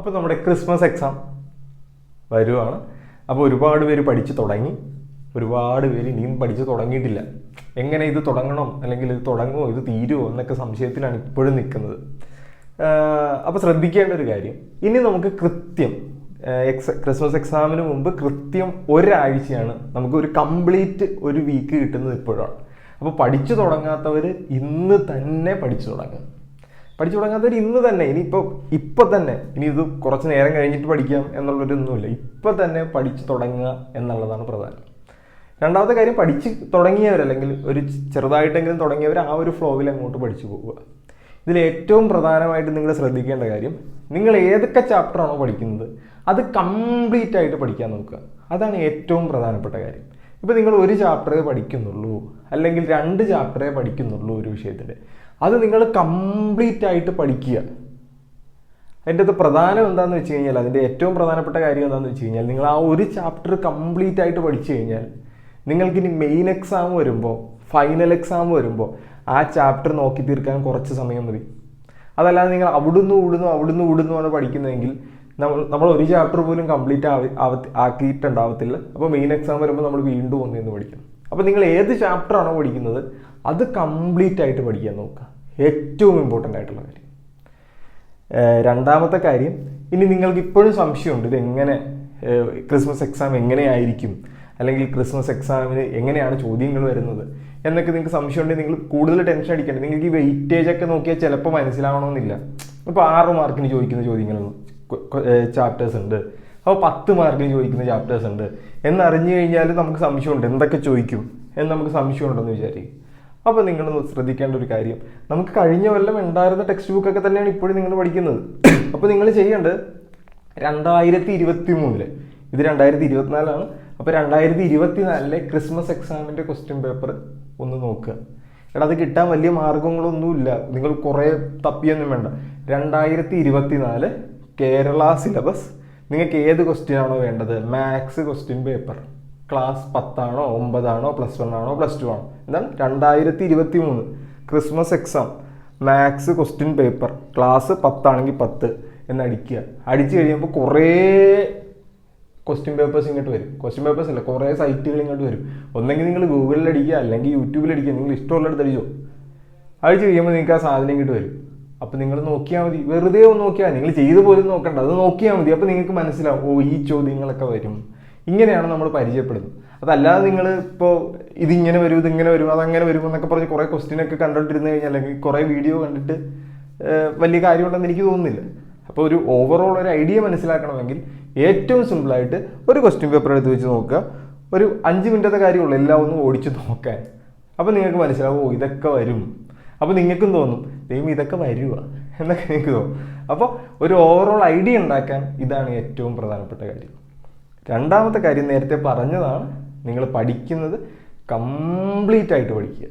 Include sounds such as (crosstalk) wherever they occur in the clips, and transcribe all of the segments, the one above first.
അപ്പോൾ നമ്മുടെ Christmas exam വരുവാണ്. അപ്പോൾ ഒരുപാട് പേര് പഠിച്ചു തുടങ്ങി. ഒരുപാട് പേര് ഇനിയും പഠിച്ചു തുടങ്ങിയിട്ടില്ല. എങ്ങനെ ഇത് തുടങ്ങണം? അല്ലെങ്കിൽ ഇത് തുടങ്ങുമോ? ഇത് തീരുമോ? എന്നൊക്കെ സംശയത്തിലാണ് ഇപ്പോഴും നിൽക്കുന്നത്. അപ്പോൾ ശ്രദ്ധിക്കേണ്ട ഒരു കാര്യം. ഇനി നമുക്ക് കൃത്യം എക്സ് ക്രിസ്മസ് എക്സാമിന് മുമ്പ് കൃത്യം ഒരാഴ്ചയാണ് നമുക്ക് ഒരു കംപ്ലീറ്റ് ഒരു വീക്ക് കിട്ടുന്നത് ഇപ്പോഴാണ്. അപ്പോൾ പഠിച്ചു തുടങ്ങാത്തവർ ഇന്ന് തന്നെ പഠിച്ചു തുടങ്ങുക പഠിച്ചു തുടങ്ങാത്തവർ ഇന്ന് തന്നെ ഇനിയിപ്പോൾ ഇപ്പം തന്നെ ഇനി ഇത് കുറച്ച് നേരം കഴിഞ്ഞിട്ട് പഠിക്കാം എന്നുള്ളൊരൊന്നുമില്ല ഇപ്പം തന്നെ പഠിച്ചു തുടങ്ങുക എന്നുള്ളതാണ് പ്രധാനം. രണ്ടാമത്തെ കാര്യം പഠിച്ച് തുടങ്ങിയവർ അല്ലെങ്കിൽ ഒരു ചെറുതായിട്ടെങ്കിലും തുടങ്ങിയവർ ആ ഒരു ഫ്ലോവിൽ അങ്ങോട്ട് പഠിച്ചു പോവുക. ഇതിൽ ഏറ്റവും പ്രധാനമായിട്ട് നിങ്ങൾ ശ്രദ്ധിക്കേണ്ട കാര്യം നിങ്ങൾ ഏതൊക്കെ ചാപ്റ്ററാണോ പഠിക്കുന്നത് അത് കംപ്ലീറ്റ് ആയിട്ട് പഠിക്കാൻ നോക്കുക. അതാണ് ഏറ്റവും പ്രധാനപ്പെട്ട കാര്യം. ഇപ്പോൾ നിങ്ങൾ ഒരു ചാപ്റ്ററേ പഠിക്കുന്നുള്ളൂ അല്ലെങ്കിൽ രണ്ട് ചാപ്റ്ററേ പഠിക്കുന്നുള്ളൂ ഒരു വിഷയത്തിന്റെ അത് നിങ്ങൾ കംപ്ലീറ്റ് ആയിട്ട് പഠിക്കുക. അതിന്റെ അത് പ്രധാനം എന്താണെന്ന് വെച്ച് കഴിഞ്ഞാൽ അതിന്റെ ഏറ്റവും പ്രധാനപ്പെട്ട കാര്യം എന്താണെന്ന് വെച്ച് കഴിഞ്ഞാൽ നിങ്ങൾ ആ ഒരു ചാപ്റ്റർ കംപ്ലീറ്റ് ആയിട്ട് പഠിച്ചു കഴിഞ്ഞാൽ നിങ്ങൾക്കിനി മെയിൻ എക്സാം വരുമ്പോൾ ഫൈനൽ എക്സാം വരുമ്പോൾ ആ ചാപ്റ്റർ നോക്കി തീർക്കാൻ കുറച്ച് സമയം മതി. അതല്ലാതെ നിങ്ങൾ അവിടുന്ന് ഇവിടുന്നു അവിടുന്ന് ഇവിടുന്നുമാണ് പഠിക്കുന്നതെങ്കിൽ നമ്മൾ ഒരു ചാപ്റ്റർ പോലും കംപ്ലീറ്റ് ആക്കിയിട്ടുണ്ടാവത്തില്ല. അപ്പോൾ മെയിൻ എക്സാം വരുമ്പോൾ നമ്മൾ വീണ്ടും ഒന്നിന്ന് പഠിക്കണം അപ്പോൾ നിങ്ങൾ ഏത് ചാപ്റ്റർ ആണോ പഠിക്കുന്നത് അത് കംപ്ലീറ്റ് ആയിട്ട് പഠിക്കാൻ നോക്കുക. ഏറ്റവും ഇമ്പോർട്ടന്റ് ആയിട്ടുള്ള കാര്യം. രണ്ടാമത്തെ കാര്യം ഇനി നിങ്ങൾക്ക് ഇപ്പോഴും സംശയമുണ്ട് ഇത് എങ്ങനെ ക്രിസ്മസ് എക്സാം എങ്ങനെയായിരിക്കും അല്ലെങ്കിൽ ക്രിസ്മസ് എക്സാമിന് എങ്ങനെയാണ് ചോദ്യങ്ങൾ വരുന്നത്? എന്നൊക്കെ നിങ്ങൾക്ക് സംശയമുണ്ടെങ്കിൽ നിങ്ങൾ കൂടുതൽ ടെൻഷൻ അടിക്കേണ്ടത് നിങ്ങൾക്ക് ഈ വെയിറ്റേജ് ഒക്കെ നോക്കിയാൽ ചിലപ്പോൾ മനസ്സിലാവണമെന്നില്ല. ഇപ്പോൾ ആറ് മാർക്കിന് ചോദിക്കുന്ന ചോദ്യങ്ങൾ ചാപ്റ്റേഴ്സ് ഉണ്ട്. അപ്പോൾ പത്ത് മാർക്കിന് ചോദിക്കുന്ന ചാപ്റ്റേഴ്സ് ഉണ്ട്. എന്നറിഞ്ഞു കഴിഞ്ഞാൽ നമുക്ക് സംശയമുണ്ട്. എന്തൊക്കെ ചോദിക്കും? എന്ന് നമുക്ക് സംശയമുണ്ടെന്ന് വിചാരിക്കും. അപ്പോൾ നിങ്ങൾ ശ്രദ്ധിക്കേണ്ട ഒരു കാര്യം. നമുക്ക് കഴിഞ്ഞ കൊല്ലം ഉണ്ടായിരുന്ന ടെക്സ്റ്റ് ബുക്കൊക്കെ തന്നെയാണ് ഇപ്പോഴും നിങ്ങൾ പഠിക്കുന്നത്. (clears throat) അപ്പോൾ നിങ്ങൾ ചെയ്യേണ്ടത് രണ്ടായിരത്തി ഇരുപത്തി മൂന്നിൽ ഇത് രണ്ടായിരത്തി ഇരുപത്തിനാലാണ് അപ്പോൾ രണ്ടായിരത്തി ഇരുപത്തി നാലിലെ ക്രിസ്മസ് എക്സാമിന്റെ ക്വസ്റ്റ്യൻ പേപ്പർ ഒന്ന് നോക്കുക. എടാ അത് കിട്ടാൻ വലിയ മാർഗങ്ങളൊന്നുമില്ല. നിങ്ങൾ കുറേ തപ്പിയൊന്നും വേണ്ട. രണ്ടായിരത്തി ഇരുപത്തിനാല് കേരള സിലബസ്. നിങ്ങൾക്ക് ഏത് ക്വസ്റ്റ്യൻ ആണോ വേണ്ടത്? മാത്സ് ക്വസ്റ്റ്യൻ പേപ്പർ ക്ലാസ് പത്താണോ ഒമ്പതാണോ പ്ലസ് വൺ ആണോ പ്ലസ് ടു ആണോ? എന്താണ്? രണ്ടായിരത്തി ഇരുപത്തി മൂന്ന് Christmas exam maths question paper class പത്താണെങ്കിൽ പത്ത് എന്ന് അടിക്കുക. അടിച്ചു കഴിയുമ്പോൾ കുറേ ക്വസ്റ്റ്യൻ പേപ്പേഴ്സ് ഇങ്ങോട്ട് വരും. ക്വസ്റ്റ്യൻ പേപ്പേഴ്സ് അല്ല കുറേ സൈറ്റുകൾ ഇങ്ങോട്ട് വരും. ഒന്നെങ്കിൽ നിങ്ങൾ ഗൂഗിളിൽ അടിക്കുക അല്ലെങ്കിൽ യൂട്യൂബിൽ അടിക്കുക നിങ്ങൾ ഇഷ്ടമുള്ളിടത്ത് അടിച്ചോ. അടിച്ചു കഴിയുമ്പോൾ നിങ്ങൾക്ക് ആ സാധനം ഇങ്ങോട്ട് വരും. അപ്പോൾ നിങ്ങൾ നോക്കിയാൽ മതി. വെറുതെ ഒന്ന് നോക്കിയാൽ നിങ്ങൾ ചെയ്തു പോലും നോക്കണ്ട. അത് നോക്കിയാൽ മതി. അപ്പോൾ നിങ്ങൾക്ക് മനസ്സിലാവും ഓ ഈ ചോദ്യങ്ങളൊക്കെ വരും. ഇങ്ങനെയാണ് നമ്മൾ പരിചയപ്പെടുന്നത്. അതല്ലാതെ നിങ്ങൾ ഇപ്പോൾ ഇതിങ്ങനെ വരും ഇതിങ്ങനെ വരും അതങ്ങനെ വരും എന്നൊക്കെ പറഞ്ഞ് കുറേ ക്വസ്റ്റ്യനൊക്കെ ഒക്കെ കണ്ടുകൊണ്ടിരുന്ന് കഴിഞ്ഞാൽ അല്ലെങ്കിൽ കുറേ വീഡിയോ കണ്ടിട്ട് വലിയ കാര്യമുണ്ടെന്ന് എനിക്ക് തോന്നുന്നില്ല. അപ്പോൾ ഒരു ഓവറോൾ ഒരു ഐഡിയ മനസ്സിലാക്കണമെങ്കിൽ ഏറ്റവും സിമ്പിളായിട്ട് ഒരു ക്വസ്റ്റ്യൻ പേപ്പർ എടുത്ത് വെച്ച് നോക്കുക. ഒരു അഞ്ച് മിനിറ്റത്തെ കാര്യമുള്ളൂ. എല്ലാം ഒന്ന് ഓടിച്ച് നോക്കാൻ. അപ്പോൾ നിങ്ങൾക്ക് മനസ്സിലാവും ഓ ഇതൊക്കെ വരും. അപ്പോൾ നിങ്ങൾക്കും തോന്നും ദൈവം ഇതൊക്കെ വരുക എന്നൊക്കെ എനിക്ക് തോന്നും. അപ്പോൾ ഒരു ഓവറോൾ ഐഡിയ ഉണ്ടാക്കാൻ ഇതാണ് ഏറ്റവും പ്രധാനപ്പെട്ട കാര്യം. രണ്ടാമത്തെ കാര്യം നേരത്തെ പറഞ്ഞതാണ് നിങ്ങൾ പഠിക്കുന്നത് കംപ്ലീറ്റ് ആയിട്ട് പഠിക്കുക.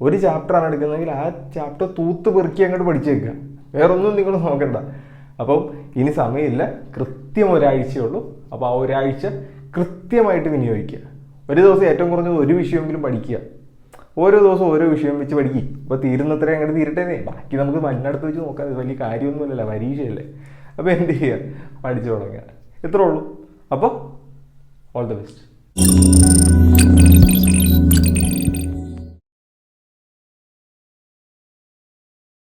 ഒരു ചാപ്റ്ററാണ് എടുക്കുന്നതെങ്കിൽ ആ ചാപ്റ്റർ തൂത്ത് പെറുക്കി അങ്ങോട്ട് പഠിച്ചേക്കുക. വേറൊന്നും നിങ്ങൾ നോക്കണ്ട. അപ്പം ഇനി സമയമില്ല. കൃത്യം ഒരാഴ്ചയുള്ളൂ. അപ്പോൾ ആ ഒരാഴ്ച കൃത്യമായിട്ട് വിനിയോഗിക്കുക. ഒരു ദിവസം ഏറ്റവും കുറഞ്ഞത് ഒരു വിഷയമെങ്കിലും പഠിക്കുക. ഓരോ ദിവസവും ഓരോ വിഷയം വെച്ച് പഠിക്കും. അപ്പോൾ തീരുന്നത്ര അങ്ങോട്ട് തീരട്ടേന്നേ. ബാക്കി നമുക്ക് മണ്ണടുത്ത് വെച്ച് നോക്കാം വലിയ കാര്യമൊന്നുമില്ലല്ലോ പരീക്ഷയല്ലേ. അപ്പോൾ എന്ത് ചെയ്യുക പഠിച്ചു തുടങ്ങുക ഇത്രേ ഉള്ളൂ. അപ്പോൾ ഓൾ ദ ബെസ്റ്റ്